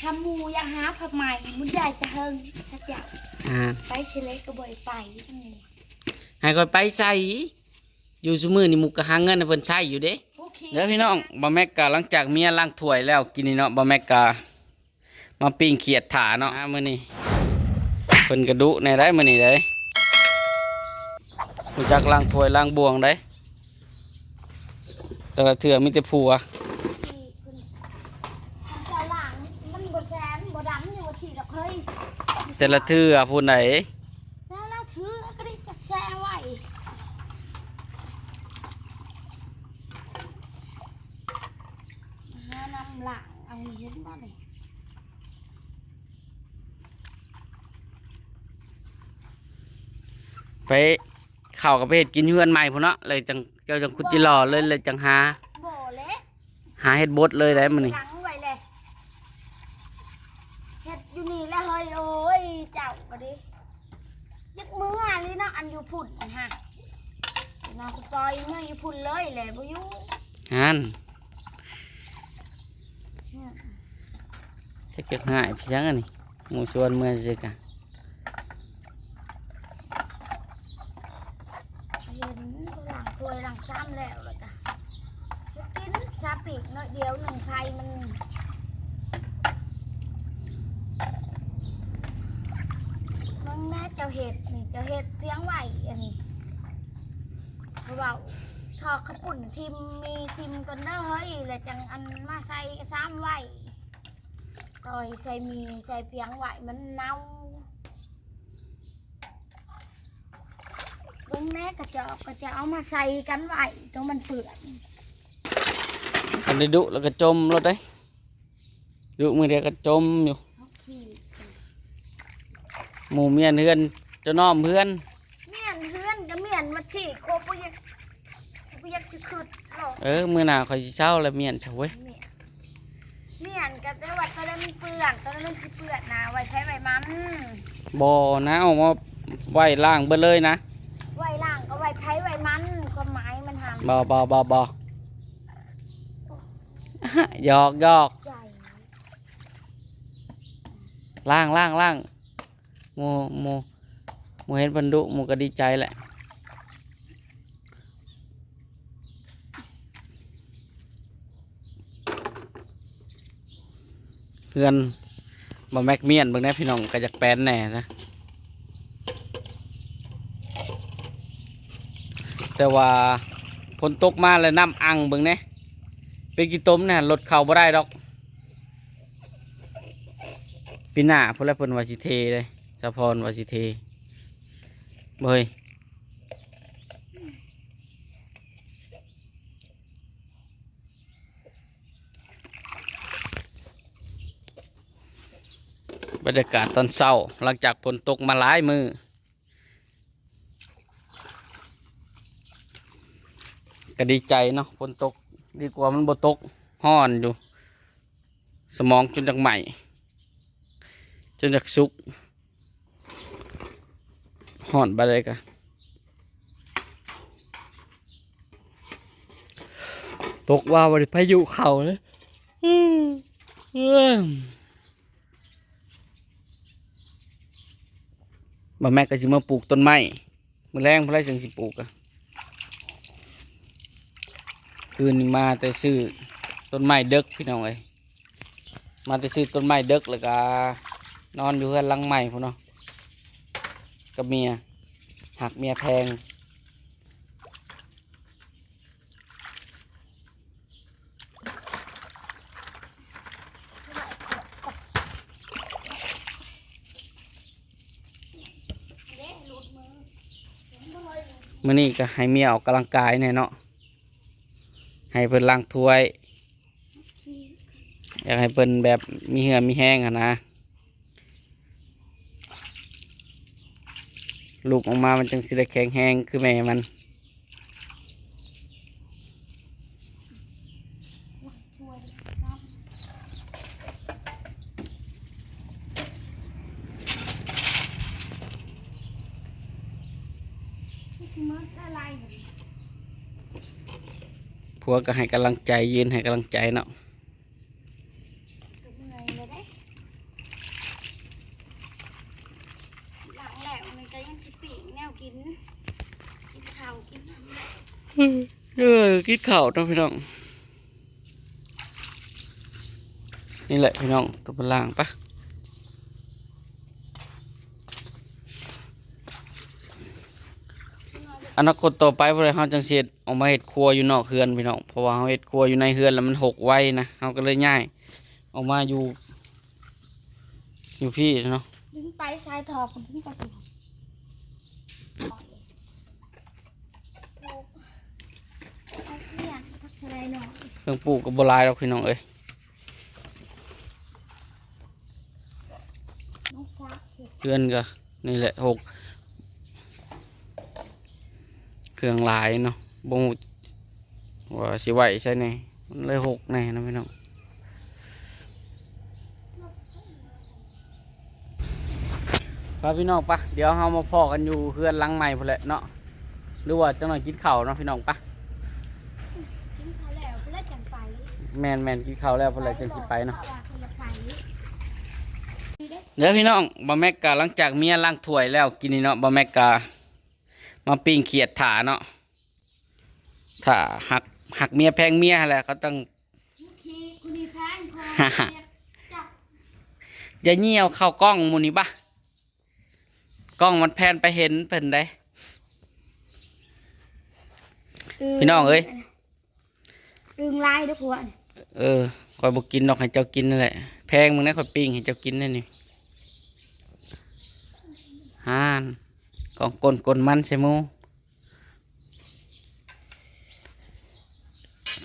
ทำหมูอยาหาผักใหม่มุนใหญ่จะเฮิงสักอย่างอ่าไปเชเลก็บ่อยไปทั้งหมูให้คอยไปใส่อยู่ซุมือนี่หมุกกะหาเงินให้เพิ่นใช้อยู่เด้โอเคเดี๋ยวพี่น้องบะแม็กกะหลังจากเมียล้างถ้วยแล้วกินนี่เนาะบะแม็กกะมาปิ้งเขียดถาเนาะอ่ามื้อนี้เพิ่นกระดุในได้มื้อนี้ได้รู้จักล้างถ้วยล้างบวงได้แต่ละเทื่อมีแต่ผัว ที่คุณเจ้าหลังมันบ่แสนบ่ ดำอยู่ว่าที่ดอกเฮ้ยแต่ละเทื่อผู้ไหนแล้วเราถือก็ได้จะแช่ไว้หานำหลังเอาเห็นบ่เลยไปเข้ากับไปเฮ็ดกินเฮือนใหม่พุ่นเนาะเลยจังเจ้าจังคุดจิรอเลยเลยจังหาบ่เละหาเฮ็ดบดเลยได้มื้อนี้หลังไว้เลย เฮ็ดอยู่นี่แล้วเฮ้ยโอ้ยเจ้าก็ดิยึกมืออันนี้เนาะอันอยู่พุ่นฮะนากูปล่อยเมื่ออยู่พุ่นเลยแหละบ่อยู่ฮันจะเก็บหายพี่ช้างอันนี้หมูชวนเมื่อสิกะ เห็นหลังถ้วยหลังซ้ำแล้วเลยจ้ะจะกินซาปีกน้อยเดียวหนึ่งไทยมันมันแม่ เจ้าเห็ดนี่เจ้าเห็ดเพียงไหวอันนี้เพราะว่าทอดขาวปุ่นทิมมีทิมกันเด้อเฮ้ยแล้วจังอันมาใส่ซ้ำไหวต่อยใส่มีใส่เพียงไหวมันเน่าเบิ้งแม่กระจอกก็จะเอามาใส่กันไหว้ตรงมันเปื่อนอันนี้ดุแล้วก็จมรถได้ดุมือเดียวก็จมอยู่ หมู่เมียเฮือนเจะน้อมเพื่อน เมียนเฮือนก็เมียนมาฉีกโคปุยักปุยักสิขึ้นหรอกเออมือหนาคอยสิเช่าแล้วเมียนเฉาเว้ยเมียนเมียนก็ได้ว่าตอนนั้นมันเปื่อนตอนนั้นมันสิเปื่อนนะไว้ใช้ไว้มันบ่นะเอามาไว้ล่างเบิดเลยนะไว้ล่างก็ไว้ใช้ไว้มันความหมายมันหามบ่บ่บ่บ่ หยอกหยอกใจ ล่างล่างล่าง หมูหมูหมูเห็นเพันดุหมูก็ดีใจแหละเพื่อนบ่แม็กเมียนบิ่งแน่พี่น้องก็อยากแปนแน่นะ แต่ว่าฝนตกมาแล้วน้ำอังเบิ่งแน่เป็นกี่ต้มเนี่ยรถเข้าบ่ได้ดอกปีหน้าพุ่นละเพิ่นวาสิเทเลย สะพรวาสิเทเบยบรรยากาศตอนเช้าหลังจากฝนตกมาหลายมือก็ดีใจเนาะฝนตกดีกว่ามันบ่ตกห้อนอยู่ สมองจนจักใหม่ จนจากสุก ห่อนไปเลยกะตกว่าวันพายุเข่าเลยบ่แม่ก็สิมาปลูกต้นไม้มือแรงพระไรสิงสิปลูกอะคืนมาแต่ซื้อต้นไม้เด็กพี่น้องเอ้ยมาแต่ซื้อต้นไม้เด็กแล้วก็นอนอยู่เพื่อนหลังใหม่พุ่นเนาะ กับเมีย หักเมียแพง มื่อนี้ก็ให้เมียออกกำลังกายแน่เนาะ ให้เพิ่นล้างถ้วย อยากให้เพิ่นแบบมีเหือมีแห้งอะนะ ลูกออกมามันจังสิได้แข็งแห้งคือแม่มันช่วยน้ำนี่คือมันอะไรแบบผัวก็ให้กำลังใจยืนให้กำลังใจเนาะ เหนื่อยเลยได้ กิน กินข้าวกินน้ำ เออกินข้าวนะพี่น้อง นี่แหละพี่น้องตัวบนล่างปะอนาคตต่อไปพวกเราเฮาจังสิเฮ็ดออกมาเฮ็ดครัวอยู่นอกเฮือนพี่น้องเพราะว่าเฮาเฮ็ดครัวอยู่ในเฮือนแล้วมันหกไว้นะเฮาก็เลยย้าย ออกมาอยู่ อยู่พี่เนาะดึงไปสายทอคนดึงไปถึงเอาเพียงทักสไลด์ห น่อยเครื่องปลูกก็บ่หลายดอกพี่น้องเอ้ยเห็ดเฮือนก็นี่แหละหกเครื่องลายเนาะบ่ฮู้ว่าสิไหวใช่ไหมมันเลยหกแน่นะพี่น้องพาพี่น้องปะเดี๋ยวเฮามาพอกันอยู่เฮือนลังใหม่พุ่นแหละเนาะหรือว่าจังหน่อยกินข้าเนาะพี่น้องปะ ทิ้งเขาแล้วเพื่อจังไป แมนแมนกินข้าวแล้วพุ่นแหละจังสิไปเนาะว่คนละไปเดี๋ยวพี่น้องบะแม็กกาหลังจากเมียล้างถ้วยแล้วกินนี่เนาะบะแม็กกามาปิ้งเขียดถาเนาะถ้าหักหักเมียแพงเมียแหละก็ต้องคีคุณมีแพงคอฮ่าฮ่าจับอย่าเงี่ยวเข้ากล้องหมูนี่ปะกล้องมันแพนไปเห็นเพิ่นได้พี่น้องเอ้ยอึงลายเด้วยพวก เออคอยบอกกินดอกให้เจ้ากินนั่นแหละ แพงมึงนะคอยปิ้งให้เจ้ากินนั่นนี่ฮ่านกองกลกลมันใช่มู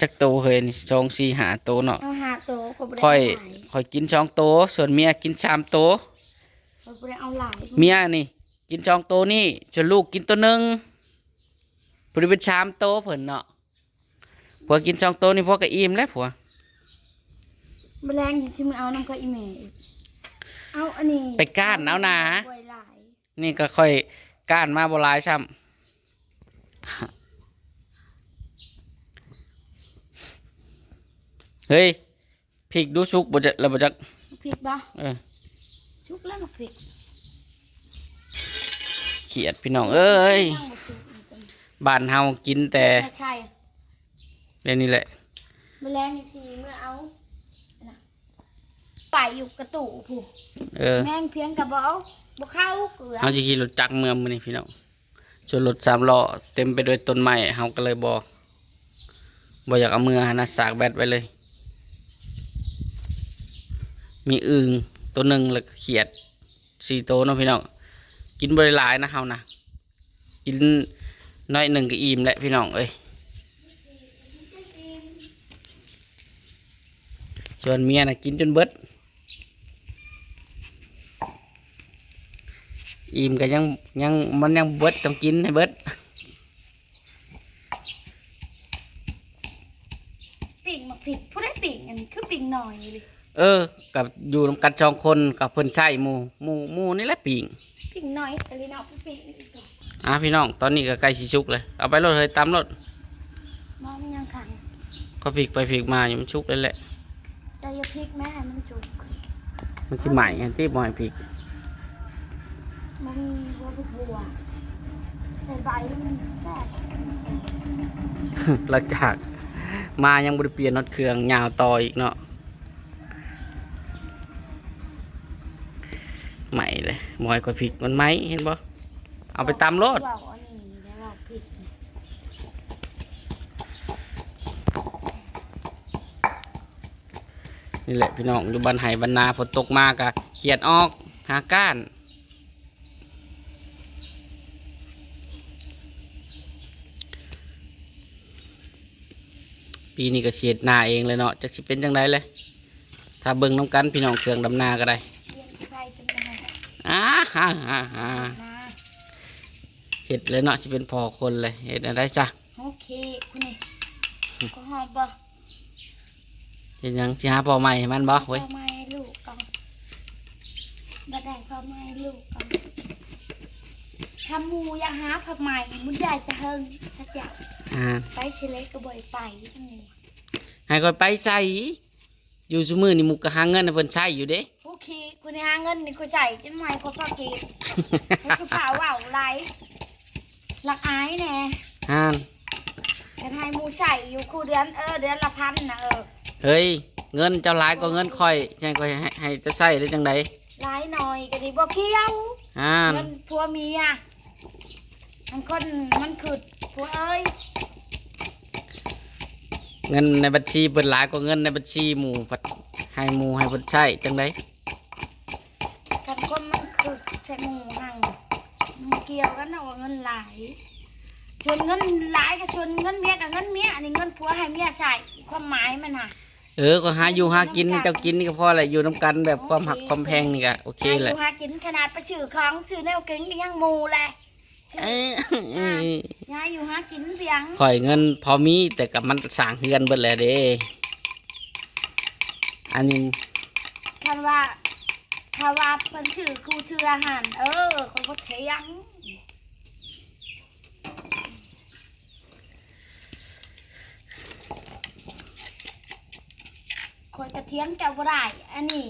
จักโตเฮยนี่สองสี่หาโตเนาะเอาหาโตเขาบ่ได้ค่อยเอาหลายค่อยกินสองโต ส่วนเมียกินสามโต เขาบ่ได้เอาหลายเมียนี่ กินสองโตนี่จนลูกกินตัวหนึ่งพอดีเป็นสามโตเพิ่นเนาะผัวกินสองโตนี่พวกก็อิ่มแล้วผัว แมลงชิมอเอาน้ำก็อีเมลเอาอันนี้ไปก้านเอานะ ไว้หลายนี่ก็ค่อยก้านมาโบหลายซ้ำ เฮ้ยพริกดูสุกบ่จะแล้วบ่จักพริกบ่เออชุกแล้วมาพริกเขียดพี่น้องเอ้ยนั่งบ่สุกอีกอันบ้านเฮากินแต่แต่ไข่เรื่องนี้แหละ แมลงนี่สิเมื่อเอาอันน่ะไป อยู่กระตู่ผู้เออแมงเพียงกับบ่เอาบ่เข้าเกลือเฮาสิขี่รถจักรเมืองมื้อนี้พี่น้องส่วนรถสามล้อเต็มไปด้วยต้นไม้เฮาก็เลยบ่บ่อยากเอามือหานาสากแบตไว้เลย มีอึ่งตัวหนึ่งแล้วก็เขียดสี่ตัวเนาะพี่น้องกินบริหลายนะเฮานะกินน้อยหนึ่งก็อิ่มแหละพี่น้องเอ้ยส่วนเมียนะกินจนเบิด อิ่มก็ยังยังมันยังเบิดต้องกินให้เบิดปิ่งมาพริกผู้ได้ปิ่งอันนี้คือปิ่งหน่อยเลยเออ กับอยู่นำกันสองคนกับเพิ่นใช่หมูหมูหมูนี่แหละปิ่งปิ่งหน่อยแต่ลีนเอาไปปิ่งอีกตัวอะพี่น้องตอนนี้ก็ใกล้สิชุกเลยเอาไปรถเลยตามรถน้องมันยังขังก็พลิกไปพลิกมาอยู่มันชุกเลยแหละแต่อย่าพริกแม่ให้มันจุกมันสิใหม่อันที่บ่อยพลิก มันบัวบัวใส่ใบแล้วมันแซ่บหลังจากมายังบริเปลี่ยนรถเครื่องยาวต่ออีกเนาะใหม่เลยมอยกว่าพริกมันไหมเห็นบ่เอาไปตามรถนี่แหละพี่น้องอยู่บ้านไห้บ้านนาฝนตกมากอะเขียดออกหาก้าน ปีนี้ก็เสียดนาเองเลยเนาะจะสิเป็นจังไดเลย ถ้าเบิ่งน้ำกันพี่น้องเครื่องดำนาก็ได้เลี้ยงไก่เป็นยังไงอ้าฮ่าฮ่าฮ่านะเห็ดเลยเนาะสิเป็นพอคนเลยเห็ดอะไรจ้ะโอเคคุณนี่ก็หอมบ่เห็ดหยังสิหาพอใหม่ให้มันบ่เว้ยพ่อไม้ลูกก่อนบ่ได้พ่อไม้ลูก ก่อนถ้าหมูอยากหาพ่อไม้มุดได้แต่เฮิงสักอย่างอ่าไปเชเลก็บ่อยไปทั้งนี้ให้คอยไปใส่อยู่ซุมือนี่หมุกก็หาเงินให้เพิ่นใช้อยู่เด้โอเคคุณนี่หาเงินนี่กูใส่จนไม่พอพอเกตให้กูพาว่าวไหลหลักอายแน่อ่านจะให้หมูใส่อยู่คู่เดือนเออเดือนละพันนะเออเฮ้ย เงินเจ้าหลายก็เงินค่อยใช่ก็ให้ให้จะใส่ได้จังไดหลายหน่อยก็ดีบ่เกี่ยวอ่าน เงินผัวเมีย มันคนมันขืดผัวเอ้ยเงินในบัญชีเปิดหลายก็เงินในบัญชีหมู่ผัดให้หมู่ให้เพิ่นใช้จังไดกันคนมันขืดใส่หมูหั่งมันเกี่ยวกันนะว่าเงินหลายชวนเงินหลายกับชวนเงินเมียกับเงินเมียอันนี้เงินผัวให้เมียใส่ความหมายมันน่ะเออก็หาอยู่หากินให้เจ้ากินนี่ก็พอแหละอยู่นํกันแบบความหักความแพงนี่ก็โอเคหาอแหละยู่หากินขนาดไปชื่อของชื่อแนวกินก็ยังหมูแหละ เออเออหาอยู่หากินเพียงข่อยเงินพอมีแต่กับมันสร้างเฮือนเบิดแล้วเด้อันนี้คันว่าถ้าว่าเพิ่นชื่อครูเทืออาหาร เออคนก็เทียงคนกระเทียงแกบ่ได้อันนี้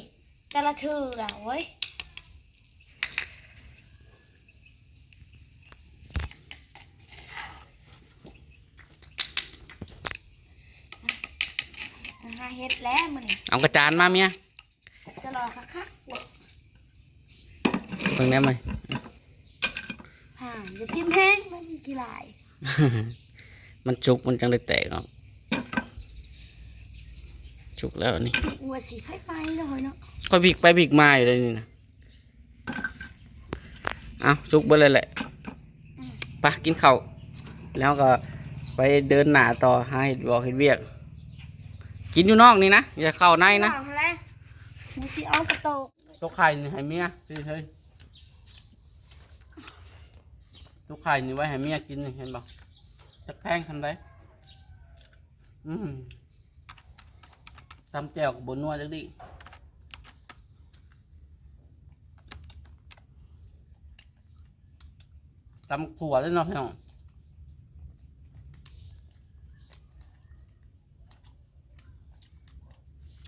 แต่ละเทืออะเว้ยหาเฮ็ดแล้วมันเอากระจานมาเมียจะรอคักคักๆว่ะเพิ่งได้ไหมห่าอย่าพิมพ์แห้งมันกี่ลายมันจุกมันจังได้แตกเนาะจุกแล้วนี่งัวสีไฟไฟเลยเนาะก็บิกไปบิกมาอยู่เลยนี่นะเอาจุกเบิดเลยแหละไปกินข้าวแล้วก็ไปเดินหน้าต่อหาเห็ดบอกเห็ดเวียก กินอยู่นอกนี่นะ อย่าเข้าในนะว่าแล้วมึงสิเอากระโตกตัวไข่นี่ให้เมียสิเฮ้ยตัวไข่นี่ไว้ให้เมียกินนี่เห็นบ่จะแพงทำได้อืมตำแจ่วกับบนนัวจักดิตำขัวเลยเนาะพี่น้อง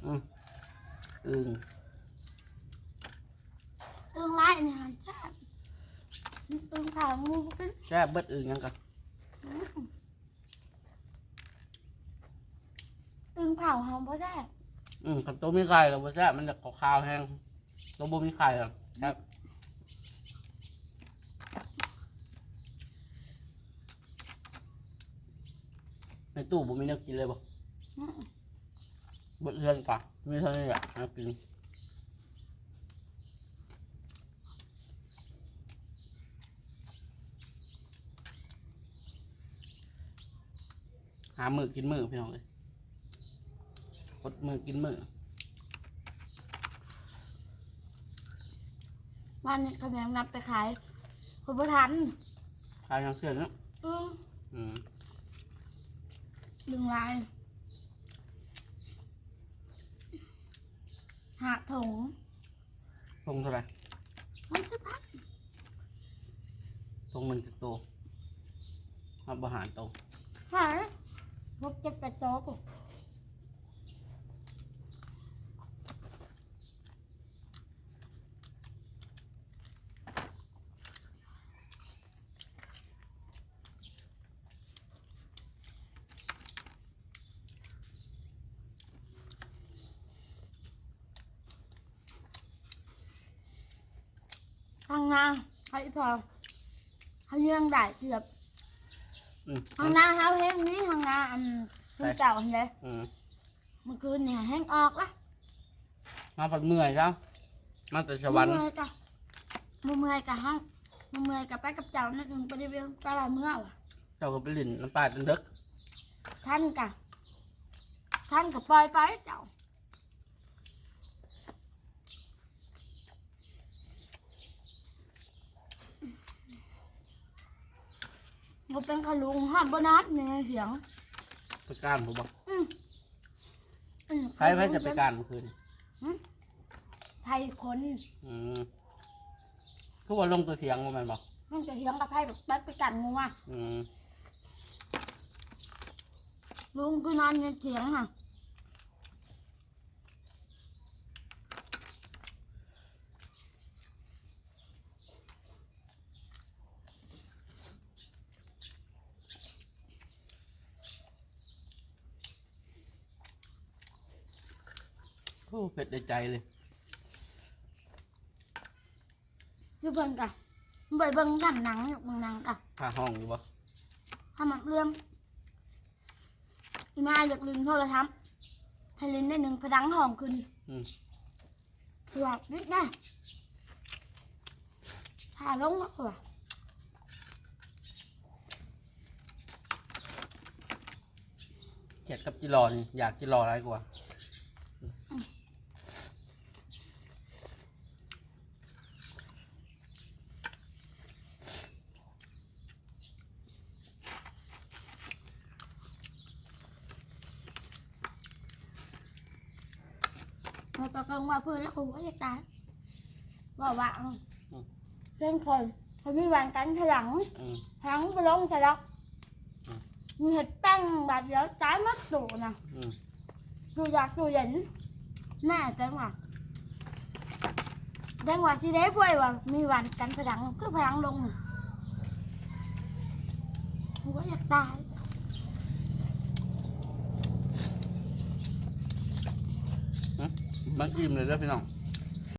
อืมอึ่งตึงไล่เนี่ยจ้าตึงขามูเป็นแช่บเบิดอึ่งยังกันตึงเผาหอมเพราะแซ่บอืมกับตัวมีไข่กับแช่บมันจะขาวๆแห้งตัวบ่มีไข่ครับครับในตู้บ่มีแนวกินเลยบ่อื้อเบิดเรือนก่ะมีเท่านี้แหละแนวกินหามือกินมือพี่น้องเลยกดมือกินมือมันเนี่ยกำลังนับไปขายคนประทันขายยังเสื่อเนาะอืออืมดึงลาย หาถุงลงเท่าไหร่มันจะพักตรงหนึ่งจุดโตมาบริหารโตหายพวกเจ็บไปโต๊ะางนาให้พอเขาเยื่องได้เกือบอืมทางนาเขาแห้งนี้ทางนาอันคือเก่าเห็นเลยอืมเมื่อคืนเนี่ยแห้งออกละมาผัดเมื่อยครับมาแต่สวรรค์ เมื่อยกะมือเมื่อยกะห้องมือเมื่อยกะไปกับเจ้านั่นเองไปได้เบี้ยปลาเมื่อว่ะเจ้าก็ไปลิ่นน้ำปลาจนเด็กท่านกะท่านกะปล่อยไปเจ้า บ่เป็นขลุงห้ามบ่นัดเนี่ยเสียงไปการผมบอกอืมอืมใครไปจะไปการเมื่อคืนไทยคนอืมคือว่าลงตัวเสียงว่าแมันบอกมันจะเฮียงกับไทยแบบไปไปกันงูอะอืมลุงคือนอนในเถียงอะ อ้เผ็ดในใจเลย ชื่อเบิ่งกะไปเบิ่งกันหนังอยู่เบิ่งหนังกะผ้าห้องอยู่บ่ทำมันเรื่องอีมาอยากลินโทรทัศน์ให้ลินได้หนึ่งพดังหอมขึ้นอืมหลับนิดนะถ่าลงมาหัวเข็ดกับจิรอนี่อยากจิรออะไรกว่าเรา ตะกงว่าพื้นแล้วครูก็จะตายบอกว่าเส้นคนเขามีวันกันถลังอืมทั้งไปลงจะล็อกมีเห็ดแป้งแบบเดียวตายมัดตูนะอืมดูอยากดูเย็นแน่จังหวะจังหวะที่ได้ป่วยว่ามีวันกันพลังคือพลังลงกูก็อยากตาย มันอิ่มเลยเด้อพี่น้อง